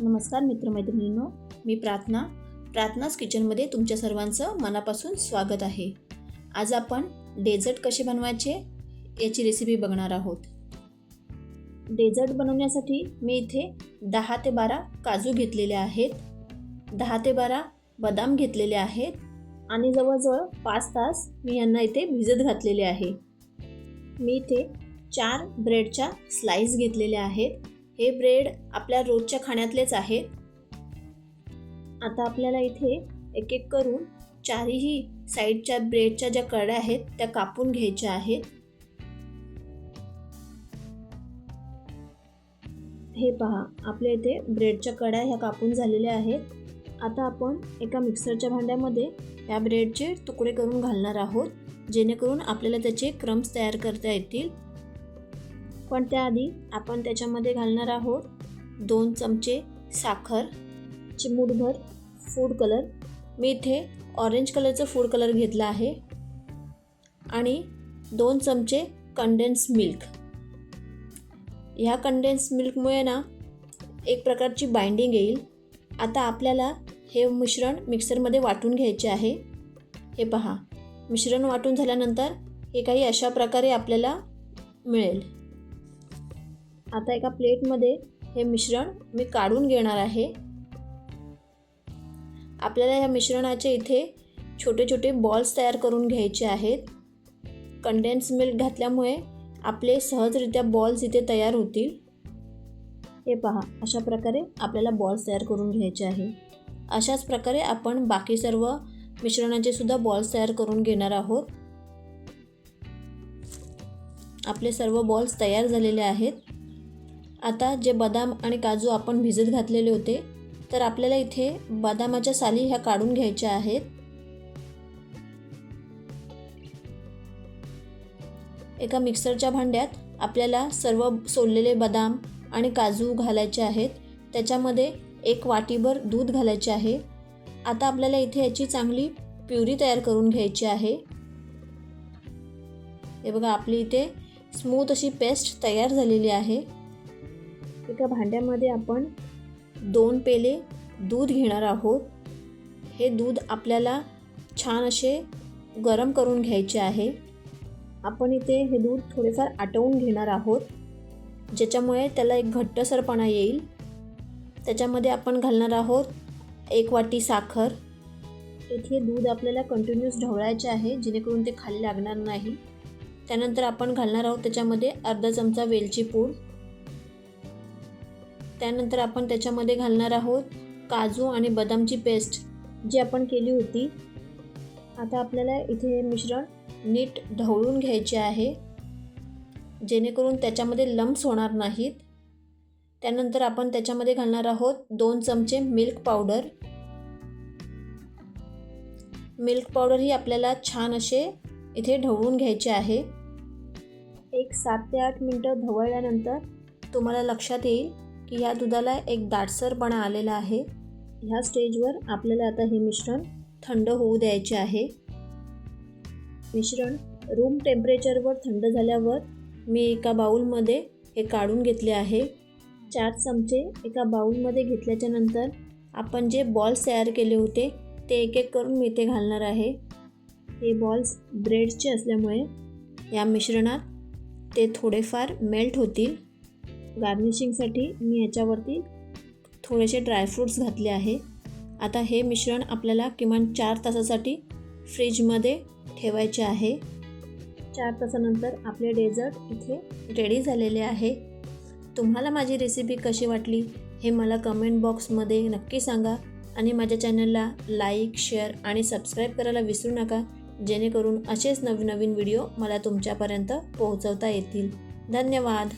नमस्कार मित्रमैत्रिणींनो मी प्रार्थना. प्रार्थनाच किचनमध्ये तुमच्या सर्वांचं मनापासून स्वागत आहे. आज आपण डेझर्ट कसे बनवायचे याची रेसिपी बघणार आहोत. डेझर्ट बनवण्यासाठी मी इथे दहा ते बारा काजू घेतलेले आहेत. दहा ते बारा बदाम घेतलेले आहेत आणि जवळजवळ पाच तास मी यांना इथे भिजत घातलेले आहे. मी इथे चार ब्रेडच्या स्लाईस घेतलेल्या आहेत. हे ब्रेड आपल्या रोजच्या खाण्यातलेच आहेत आता आपल्याला इथे एक एक करून चारही साईडच्या ब्रेडच्या ज्या कड्या आहेत त्या कापून घ्यायच्या आहेत. हे पहा आपल्या इथे ब्रेडच्या कड्या ह्या कापून झालेल्या आहेत. आता आपण एका मिक्सरच्या भांड्यामध्ये या ब्रेडचे तुकडे करून घालणार आहोत जेणेकरून आपल्याला त्याचे क्रम्स तयार करता येतील. पण त्याआधी आपण त्याच्यामध्ये घालणार आहोत दोन चमचे साखर चिमूटभर फूड कलर मी इथे ऑरेंज कलरचं फूड कलर घेतला आहे. आणि दोन चमचे कंडेन्स मिल्क ह्या कंडेन्स मिल्कमुळे ना एक प्रकारची बाइंडिंग येईल. आता आपल्याला हे मिश्रण मिक्सरमध्ये वाटून घ्यायचे आहे. हे पहा मिश्रण वाटून झाल्यानंतर हे काही अशा प्रकारे आपल्याला मिळेल. आता एका प्लेटमध्ये हे मिश्रण मी काढून घेणार आहे. आपल्याला या मिश्रणाचे इथे छोटे छोटे बॉल्स तयार करून घ्यायचे आहेत. कंडेन्स मिल्क घातल्यामुळे आपले सहजरित्या बॉल्स इथे तयार होतील. हे पहा अशा प्रकारे आपल्याला बॉल्स तयार करून घ्यायचे आहे. अशाच प्रकारे आपण बाकी सर्व मिश्रणाचे सुद्धा बॉल्स तयार करून घेणार आहोत. आपले सर्व बॉल्स तयार झालेले आहेत. आता जे बदाम आणि काजू आपण भिजत घातलेले होते तर आपल्याला इथे बदामाच्या साली ह्या काढून घ्यायच्या आहेत. एका मिक्सरच्या भांड्यात आपल्याला सर्व सोललेले बदाम आणि काजू घालायचे आहेत. त्याच्यामध्ये एक वाटीभर दूध घालायचे आहे. आता आपल्याला इथे याची चांगली प्युरी तयार करून घ्यायची आहे. हे बघा आपली इथे स्मूथ अशी पेस्ट तयार झालेली आहे. एका भांड्यामध्ये आपण दोन पेले दूध घेणार आहोत. हे दूध आपल्याला छान असे गरम करून घ्यायचे आहे. आपण इथे हे दूध थोडेफार आटवून घेणार आहोत. ज्याच्यामुळे त्याला एक घट्टसरपणा येईल. त्याच्यामध्ये आपण घालणार आहोत एक वाटी साखर. इथे दूध आपल्याला कंटिन्यूस ढवळायचे आहे जेणेकरून ते खाली लागणार नाही. त्यानंतर आपण घालणार आहोत त्याच्यामध्ये अर्धा चमचा वेलची पूड. त्यानंतर आपण त्याच्यामध्ये घालणार आहोत काजू आणि बदामची पेस्ट जी आपण केली होती. आता आपल्याला इथे हे मिश्रण नीट ढवळून घ्यायचे आहे. जेणेकरून त्याच्यामध्ये लम्स होणार नाहीत. त्यानंतर आपण त्याच्यामध्ये घालणार आहोत दोन चमचे मिल्क पावडर. मिल्क पावडर ही आपल्याला छान असे इथे ढवळून घ्यायचे आहे. एक सात ते आठ मिनटं ढवळल्यानंतर तुम्हाला लक्षात येईल की ह्या दुधाला एक दाटसरपणा आलेला आहे. ह्या स्टेजवर आपल्याला आता हे मिश्रण थंड होऊ द्यायचे आहे. मिश्रण रूम टेम्परेचरवर थंड झाल्यावर मी एका बाऊलमध्ये हे काढून घेतले आहे. चार चमचे एका बाऊलमध्ये घेतल्याच्या नंतर आपण जे बॉल्स तयार केले होते ते एक एक करून मी इथे घालणार आहे. हे बॉल्स ब्रेडचे असल्यामुळे या मिश्रणात ते थोडेफार मेल्ट होतील. गार्निशिंगसाठी मी याच्यावरती थोडेसे ड्रायफ्रूट्स घातले आहे. आता हे मिश्रण आपल्याला किमान चार तासासाठी फ्रीजमध्ये ठेवायचे आहे. चार तासानंतर आपले डेझर्ट इथे रेडी झालेले आहे. तुम्हाला माझी रेसिपी कशी वाटली हे मला कमेंट बॉक्समध्ये नक्की सांगा आणि माझ्या चॅनलला लाईक शेअर आणि सबस्क्राईब करायला विसरू नका जेणेकरून असेच नवनवीन व्हिडिओ मला तुमच्यापर्यंत पोहोचवता येतील. धन्यवाद!